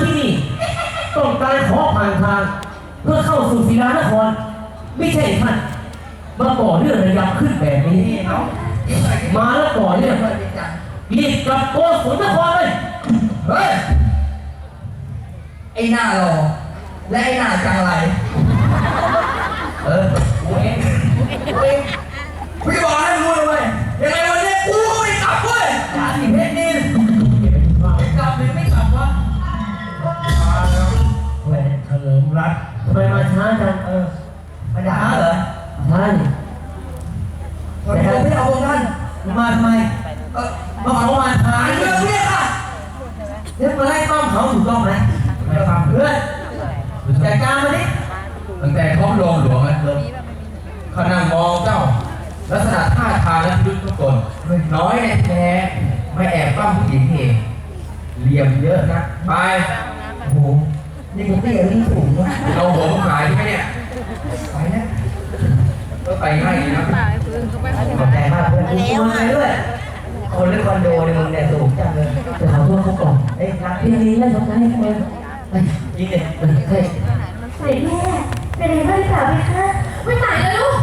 ที่นี่ ต้องการขอผ่านทาง เพื่อเข้าสู่ศิลานคร ไม่ใช่ท่านมาก่อเรื่องระยำขึ้นแบบนี้นี่เนาะมาแล้วก่อเรื่องรีบกลับโกศลนครเลย เฮ้ย ไอ้หน้าหล่อและไอ้หน้าจังไร เออกูเองกูเองกูจะบอกให้มึงรู้เลยเว้ยยังไงวันนี้กูก็ไม่กลับเว้ยอย่าสิเพ รัตน์ทำไมมาช้าจังเออมาด่าเหรอใช่ผมไม่เอาพวกท่านมาทำไมเออมาขอมาทาหานเรื่องเรียกค่ะเรียกมาไล่ต้อมเขาถูกต้องไหมไม่ฟังเพื่อนจัดการมาดิตั้งแต่ท้องโรงหลวงนะเขานั่งมองเจ้า ลักษณะท่าทางและพิรุษทุกคนน้อยในแท้ไม่แอบปั้มผู้หญิงเองเหลี่ยมเยอะนะไปโอ้โห นี่ผมเตี้ยนี่สูงวะเอาหัวมาขายใช่ไหมเนี่ยไปนะก็ไปง่ายดีนะขอบใจมากเพื่อนคุณมาด้วย คนหรือคอนโดเนี่ยมึงเนี่ยสูงจังเลยจะขอโทษเขาก่อนเอ้ยรักพี่พี่ลีเล่นสงการให้เขาเลยไปจริงเนี่ยไปเฮ้ย เสด็จแม่เป็นไงบ้างหรือเปล่าพี่คะไม่ตายแล้วลูก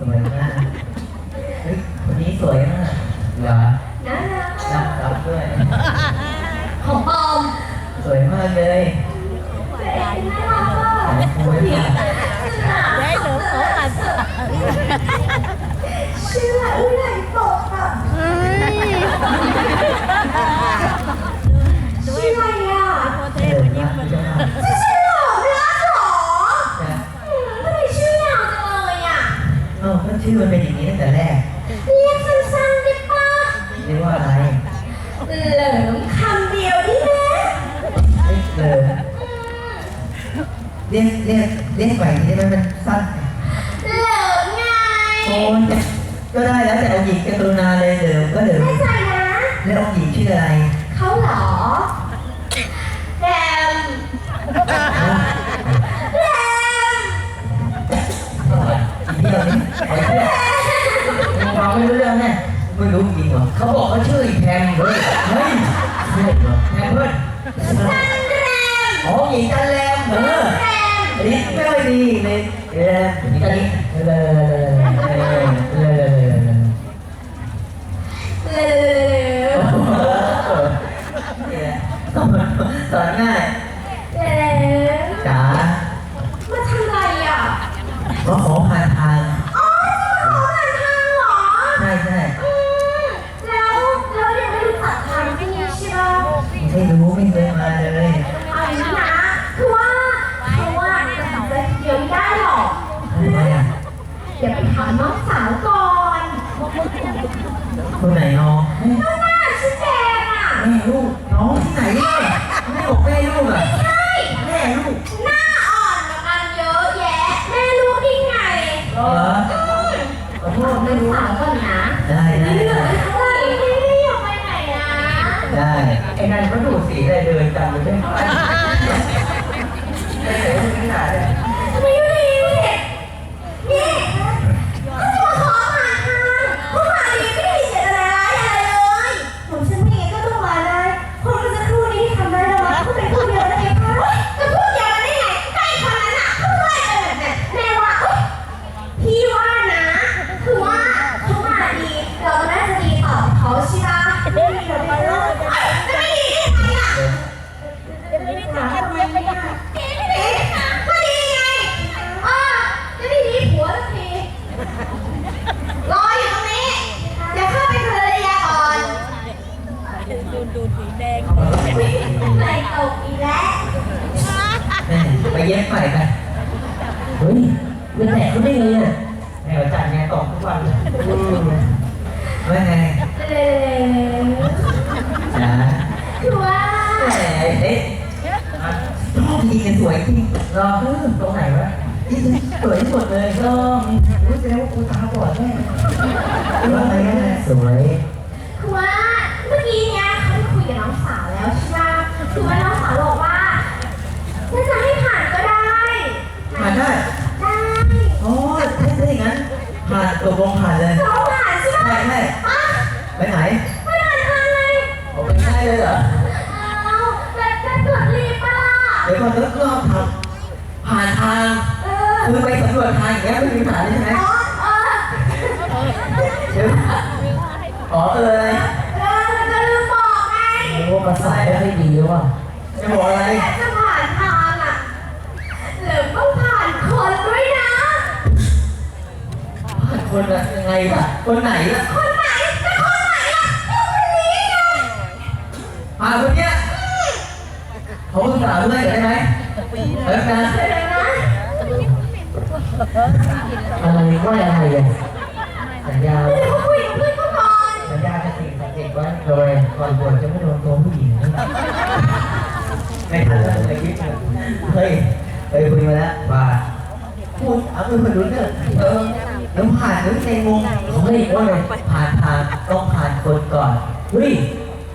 สวยมาก ชื่อมันเป็นอย่างนี้ตั้งแต่แรกเรียกสั้นๆได้ปะเรียกว่าอะไรเหลิมคำเดียวนี่นะเอ้ยเออเรียกเรียกเรียกใหม่ได้ไหมมันสั้นเหลิมไงโอ้ยก็ได้แล้วแต่องค์หญิงกรุณาเลยเดิมก็เดิมแน่ใจนะแล้วองค์หญิงชื่ออะไร เขาเหรอแดมแดม อีกทีนี้ขอเชื่อมึงฟังไม่รู้เรื่องแน่ไม่ รู้จริงเหรอเขาบอกเขาชื่ออีแพมเฮ้ยเฮ้ยใช่เหรอแพมเพื่อนจันแรมอ๋อหญิงจันแรมเออแรมอันนี้ไม่ค่อยดีเลยแรมหญิงจันนี้เลยเลยเลยเลยเลยเหลิมนี่แหละสอนง่ายแรมจ๋ามาทำไรอะมาขอ แม่ลูกน้องที่ไหนเนี่ยแม่บอกแม่ลูกอะใช่แม่ลูกหน้าอ่อนกว่ากันเยอะแยะ แม่รู้ได้ไงเหรออืมขอโทษไม่รู้ถามก่อนนะได้ได้ไม่เหลือได้เท่าไหร่พี่ไม่อยากไปไหนนะได้ไอ้นั่นเขาดูสีได้เดินจังเลยใช่ไหมไอ้ไหนมันขนาดเนี่ยทำไม เขาได้ไงอะแม่จัดงานตกทุกวันเลยว่าไงเร็วจ๋าคือว่า แหมเอ๊ะชอบทีกันสวยจริงรอเออตรงไหนวะนี่สวยที่สุดเลยรอรู้แสดงว่ากูตาบอดแน่ว่าไงนะสวยคือว่า เมื่อกี้เนี่ยเขาไปคุยกับน้องสาวแล้วใช่ปะคือว่าน้องสาวบอกว่าน่าจะให้ผ่านก็ได้ ผ่านได้ ได้ โอ้ยถ้าอย่างนั้นผ่าน ตกลงผ่านเลยน้องผ่านใช่ปะใช่ใช่อะไปไหนไม่ผ่านทางเลยเอาไปได้เลยเหรอเอาแต่แต่เกิดรีบป่ะเดี๋ยวก่อนต้องรอบทำผ่านทางเออคือไปสำรวจทางอย่างเงี้ยไม่มีปัญหาเลยใช่ไหมอ๋อเออเดี๋ยวอ๋อเอออะไรเออจะลืมบอกไงโอ้ประสาทไม่ค่อยดีว่ะจะบอกอะไร คนละยังไงล่ะ คนไหนล่ะคนไหนจะคนไหนล่ะคนนี้ไงผ่าคนเนี้ยเขาเพิ่งสาวด้วยกันได้ไหมเออนะเดี๋ยนะอะไรว่าอะไรอะสัญญาสัญญาจะสิ่งศักดิ์สิทธิ์ไว้โดยก่อนบวชจะไม่โดนตัวผู้หญิงนะไม่ทันแล้วในคลิปเคยเฮ้ยเฮ้ยคุยมาแล้วว่าพูดเอาเป็นคนรู้เรื่องเออ แล้วผ่านหรือในงงเฮ้ยว่าไงผ่านทางต้องผ่านคนก่อนเฮ้ย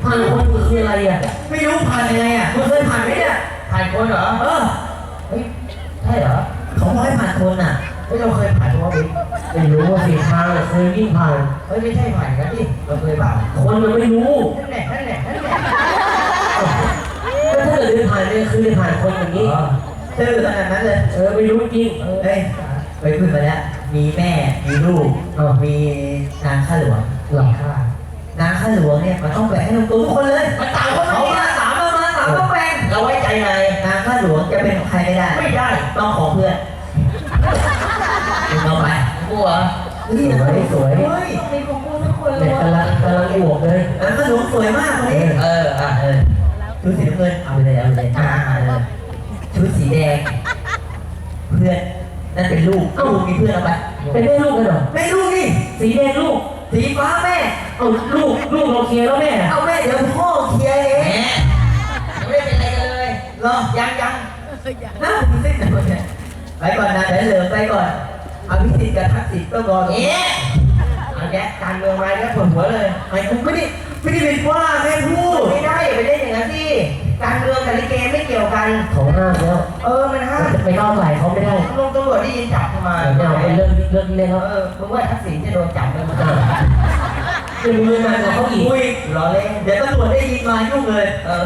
ผ่านคนคืออะไรอะไม่รู้ผ่านยังไงอะมึงเคยผ่านไหมเนี่ยผ่านคนเหรอเออเฮ้ยใช่เหรอเขาบอกให้ผ่านคนอะเฮ้ยเราเคยผ่านตัววิไม่รู้ว่าสีทางเคยวิ่งผ่านเฮ้ยไม่ใช่ผ่านกันดิเราเคยผ่านคนมันไม่รู้นั่นแหละนั่นแหละนั่นแหละก็ถ้าเกิดเดินผ่านเนี่ยคือเดินผ่านคนอย่างนี้เจอขนาดนั้นเลยเออไม่รู้จริงเฮ้ยไปคุยมาแล้ว มีแม่ มีลูกเออมีนางข้าหลวงหลังค่ะนางข้าหลวงเนี่ยมันต้องแบ่งให้ลงตัวทุกคนเลยมันต่างคนเขาไม่มาได้สามมามาสามต้องแบ่งเราไว้ใจนายนางข้าหลวงจะเป็นของใครไม่ได้ ไม่ได้ ต้องของเพื่อนมึงเอาไปกลัวเฮ้ยสวยสวยเฮ้ยต้องมีของกูทุกคนเลเด็ยกกำลังกำลังบวกเลยนางข้าหลวงสวยมากคนนี้เอออะเออชุดสีน้ำเงินเอาไปเลยเอาไปเลยอ่าเออชุดสีแดง เพื่อน นั่นเป็นลูกลูกมีเพื่อนเอาไป เป็นแม่ลูกกันเหรอไม่ลูกนี่ สีแดงลูก สีฟ้าแม่ เอาลูกลูกเราเคลียร์แล้วแม่เอาแม่เดี๋ยวพ่อเคลียร์เองแหมยังไม่ได้เป็นอะไรกันเลยรอ ยังยังน้าผมไม่เป็นไรไปก่อนนะเดี๋ยวเหลือไปก่อนอภิสิทธิ์กับทักษิณต้องรอตรงเอ๊นี้ะเอาแกการเมืองมาแล้วปวดหัวเลยไอ้ผมไม่ได้ไม่ได้เป็นว่าแม่พูด ไม่ได้อย่าไปเล่นอย่างนั้นสิ การเมืองกับลิเกไม่เกี่ยวกันเขาห้ามแล้วเออมันห้ามจะไปก้าวไก่เขาไม่ได้ลงตำรวจได้ยินจับเข้ามาเดี๋ยวเอาไปเรื่องเรื่องเล่นเขาเออมึงว่าทักษิณจะโดนจับไหมมึงจะจะมีงานกับเขาอีกคุยรอเล่นเดี๋ยวตำรวจได้ยินมายุ่งเลยเออ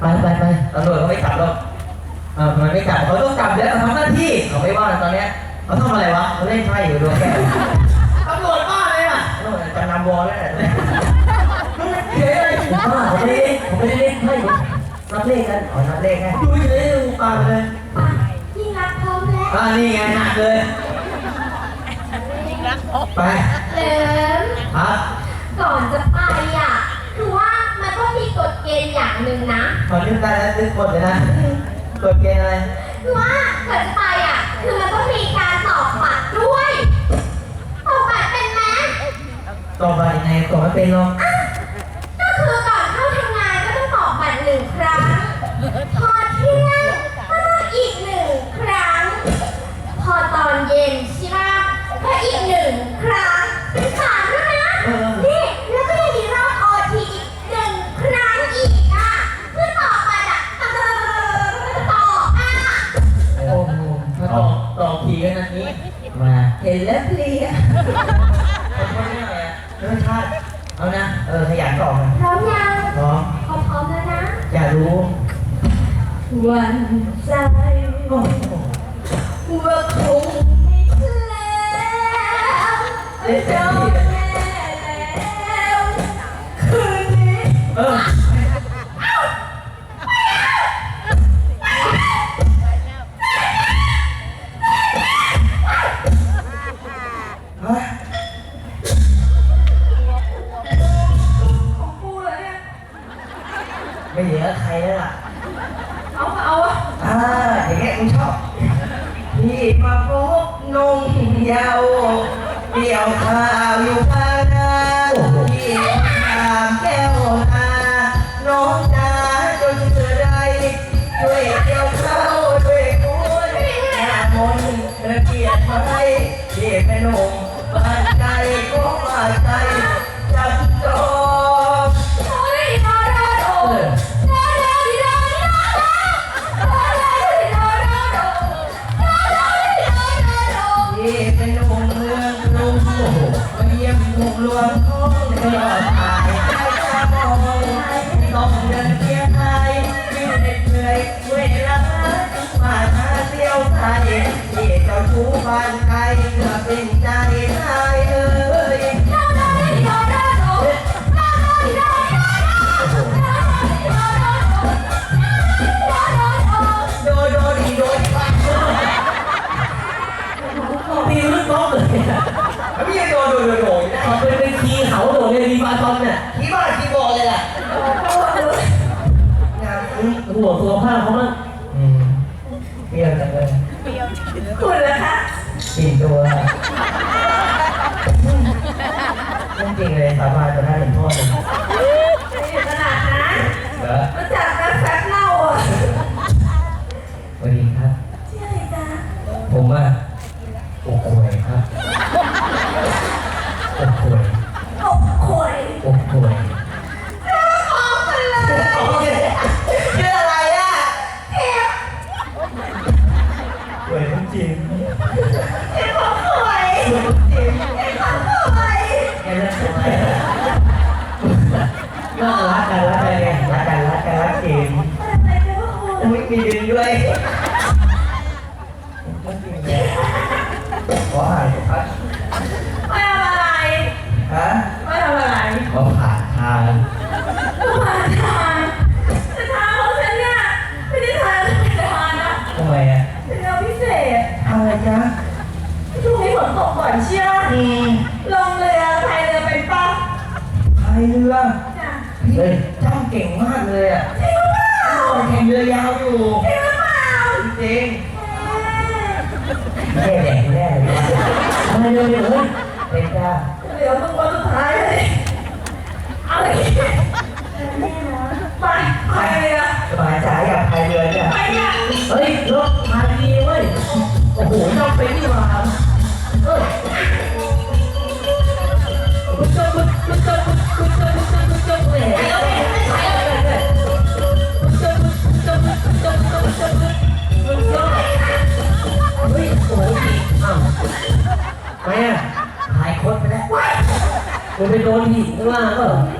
ไปไปไปตำรวจเขาไม่จับหรอกเออมันไม่จับเขาต้องจับแล้วทำหน้าที่เขาไม่ว่าตอนเนี้ยเขาทำอะไรวะเขาเล่นไพ่อยู่ดวงแก้วตำรวจบ้าเลยอะโน่นจำนำวอลแล้ว บ้าผมไม่ได้ผมไม่ได้เล่นไพ่รับเลขกันขอนับเลขให้ดูเฉยๆดูปากเลยยิ่งรักพร้อมแล้วอ่านี่ไงหนักเลยไปเหลิมครับก่อนจะไปอะคือว่ามันต้องมีกฎเกณฑ์อย่างหนึ่งนะขอนึกได้แล้วนึกกดเลยนะกดเกณฑ์อะไรคือว่าก่อนจะไปอะคือมันต้องมีการตอบัตรด้วยตอบัตรเป็นไหมต่อไปยังไงต่อไม่เป็นหรอก ลีอะคนคนนี้อะไรอะรสชาติเอานะ เออขยันตอบนะพร้อมยังพร้อมพร้อมๆแล้วนะ อยากรู้ วัน งชอบพี่มาพบนงเยาว์เดี่ยวข้าวอยู่ โดโดโดโดอยู่นะเขาเป็นเป็นคีย์เขาโดดเลยรีบาตอนเนี่ยที่บ้านที่บอเลยล่ะงามจริงห่วงสุขภาพเขามั้งอืมเปรี้ยวจังเลยคุณเหรอคะกินตัวจริงเลยสาบานต่อหน้าหลวงพ่อเลยไม่อยู่ขนาดนั้นเหรอรู้จักนักแฟกเล่าอะสวัสดีครับชื่ออะไรจ๊ะผมว่า ช่วงนี้ฝนตกบ่อยเชียวอืมลงเรือพายเรือเป็นป้าพายเรือจ้ะพี่จำเก่งมากเลยอะจริงหรือเปล่าแข่งเรือยาวอยู่จริงหรือเปล่าจริงแม่แดงแน่เลยวะอะไรเนี่ยเฮ้ยเป็นจ้าเหลือมึงคนสุดท้ายเลยเอาเลยไปพายเรือสบายใจอยากพายเรือจ้ะไปเนี่ยเฮ้ยรถพายดีเว้ย 玻璃对吧饿